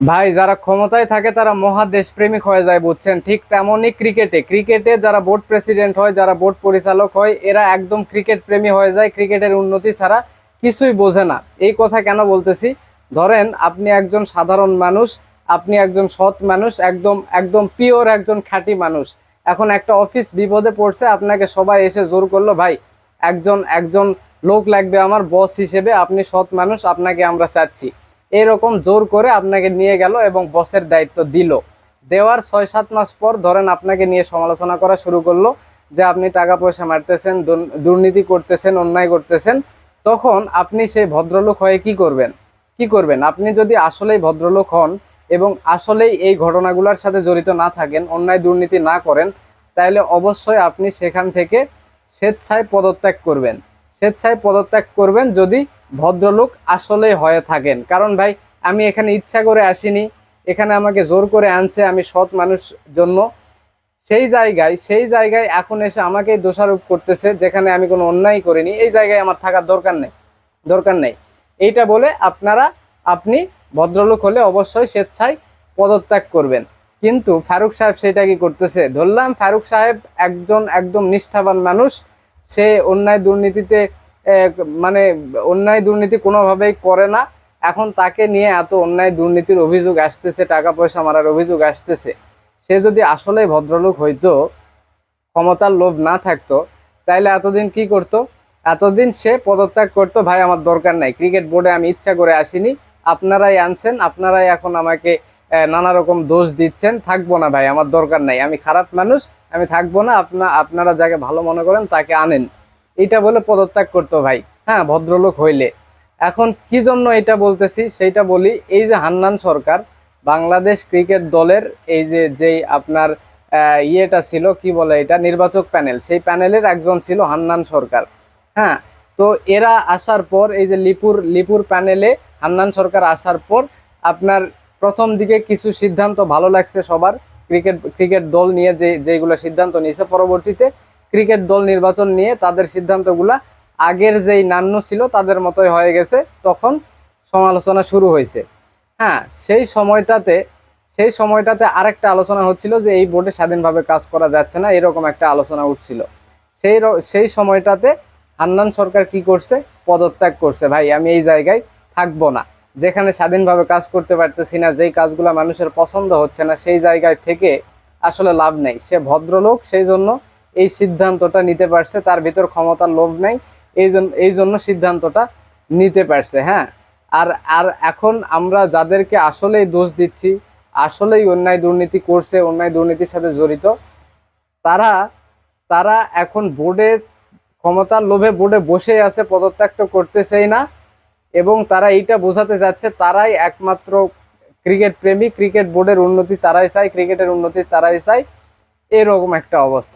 ভাই, যারা ক্ষমতায় থাকে তারা মহাদেশ প্রেমিক হয়ে যায়, বুঝছেন? ঠিক তেমনই ক্রিকেটে। ক্রিকেটে যারা বোর্ড প্রেসিডেন্ট হয়, যারা বোর্ড পরিচালক হয়, এরা একদম ক্রিকেট প্রেমী হয়ে যায়, ক্রিকেটের উন্নতি ছাড়া কিছুই বোঝে না। এই কথা কেন বলতেছি? ধরেন, আপনি একজন সাধারণ মানুষ, আপনি একজন সৎ মানুষ, একদম একদম পিওর একজন খাঁটি মানুষ। এখন একটা অফিস বিপদে পড়ছে, আপনাকে সবাই এসে জোর করল, ভাই, একজন একজন লোক লাগবে আমার বস হিসেবে, আপনি সৎ মানুষ, আপনাকে আমরা চাচ্ছি। এরকম জোর করে আপনাকে নিয়ে গেল এবং বসের দায়িত্ব দিল। দেওয়ার ছয় সাত মাস পর ধরেন আপনাকে নিয়ে সমালোচনা করা শুরু করল যে আপনি টাকা পয়সা মারতেছেন দুর্নীতি করতেছেন, অন্যায় করতেছেন। তখন আপনি সেই ভদ্রলোক হয়ে কি করবেন? কি করবেন? আপনি যদি আসলেই ভদ্রলোক হন এবং আসলেই এই ঘটনাগুলোর সাথে জড়িত না থাকেন, অন্যায় দুর্নীতি না করেন, তাহলে অবশ্যই আপনি সেখান থেকে স্বেচ্ছায় পদত্যাগ করবেন। স্বেচ্ছায় পদত্যাগ করবেন যদি ভদ্রলোক আসলেই হয়ে থাকেন। কারণ ভাই, আমি এখানে ইচ্ছা করে আসিনি। এখানে আমাকে জোর করে আনছে আমি সৎ মানুষ জন্য। সেই জায়গায় সেই জায়গায় এখন এসে আমাকেই দোষারোপ করতেছে, যেখানে আমি কোনো অন্যায় করিনি। এই জায়গায় আমার থাকার দরকার নেই দরকার নেই। এইটা বলে আপনারা, আপনি ভদ্রলোক হলে অবশ্যই স্বেচ্ছায় পদত্যাগ করবেন। কিন্তু ফারুক সাহেব সেটা কি করতেছে? ধরলাম ফারুক সাহেব একজন একদম নিষ্ঠাবান মানুষ, সে অন্যায় দুর্নীতিতে মানে অন্যায় দুর্নীতি কোনোভাবেই করে না। এখন তাকে নিয়ে এত অন্যায় দুর্নীতির অভিযোগ আসতেছে, টাকা পয়সা মারার অভিযোগ আসতেছে। সে যদি আসলে ভদ্রলোক হইতো, ক্ষমতার লোভ না থাকতো, তাইলে এতদিন কি করত? এতদিন সে পদত্যাগ করতো, ভাই, আমার দরকার নাই, ক্রিকেট বোর্ডে আমি ইচ্ছা করে আসিনি, আপনারাই আনছেন, আপনারাই এখন আমাকে নানা রকম দোষ দিচ্ছেন, থাকব না ভাই, আমার দরকার নাই, আমি খারাপ মানুষ, আমি থাকব না, আপনা, আপনারা যাকে ভালো মনে করেন তাকে আনেন। এইটা বলে পদত্যাগ করতো ভাই। হ্যাঁ ভদ্রলোক হইলে। এখন কি জন্য এটা বলতেছি, সেইটা বলি, এই যে হান্নান সরকার, বাংলাদেশ ক্রিকেট দলের এই যে, যেই আপনার ইয়েটা ছিল, কি বলে এটা, নির্বাচক প্যানেল, সেই প্যানেলের একজন ছিল হান্নান সরকার। হ্যাঁ তো এরা আসার পর, এই যে লিপুর লিপুর প্যানেলে হান্নান সরকার আসার পর, আপনার প্রথম দিকে কিছু সিদ্ধান্ত ভালো লাগছে সবার, ক্রিকেট ক্রিকেট দল নিয়ে যে যেগুলো সিদ্ধান্ত নিয়েছে, পরবর্তীতে ক্রিকেট দল নির্বাচন নিয়ে তাদের সিদ্ধান্তগুলা আগের যেই নান্য ছিল তাদের মতোই হয়ে গেছে, তখন সমালোচনা শুরু হয়েছে। হ্যাঁ সেই সময়টাতে সেই সময়টাতে আরেকটা আলোচনা হচ্ছিল যে এই বোর্ডে স্বাধীনভাবে কাজ করা যাচ্ছে না, এরকম একটা আলোচনা উঠছিল। সেই সেই সময়টাতে হান্নান সরকার কি করছে? পদত্যাগ করছে, ভাই, আমি এই জায়গায় থাকব না। যেখানে স্বাধীনভাবে কাজ করতে পারতেছি না, যেই কাজগুলো মানুষের পছন্দ হচ্ছে না, সেই জায়গায় থেকে আসলে লাভ নেই। সে ভদ্রলোক, সেই জন্য এই সিদ্ধান্তটা নিতে পারছে, তার ভিতর ক্ষমতার লোভ নেই, এই জন্য এই জন্য সিদ্ধান্তটা নিতে পারছে হ্যাঁ। আর আর এখন আমরা যাদেরকে আসলেই দোষ দিচ্ছি, আসলেই অন্যায় দুর্নীতি করছে, অন্যায় দুর্নীতির সাথে জড়িত, তারা তারা এখন বোর্ডের ক্ষমতার লোভে বোর্ডে বসে আছে, পদত্যাগ তো করতেছেই না, এবং তারা এইটা বোঝাতে যাচ্ছে, তারাই একমাত্র ক্রিকেট প্রেমী, ক্রিকেট বোর্ডের উন্নতি তারাই চায়, ক্রিকেটের উন্নতি তারাই চায়, এরকম একটা অবস্থা।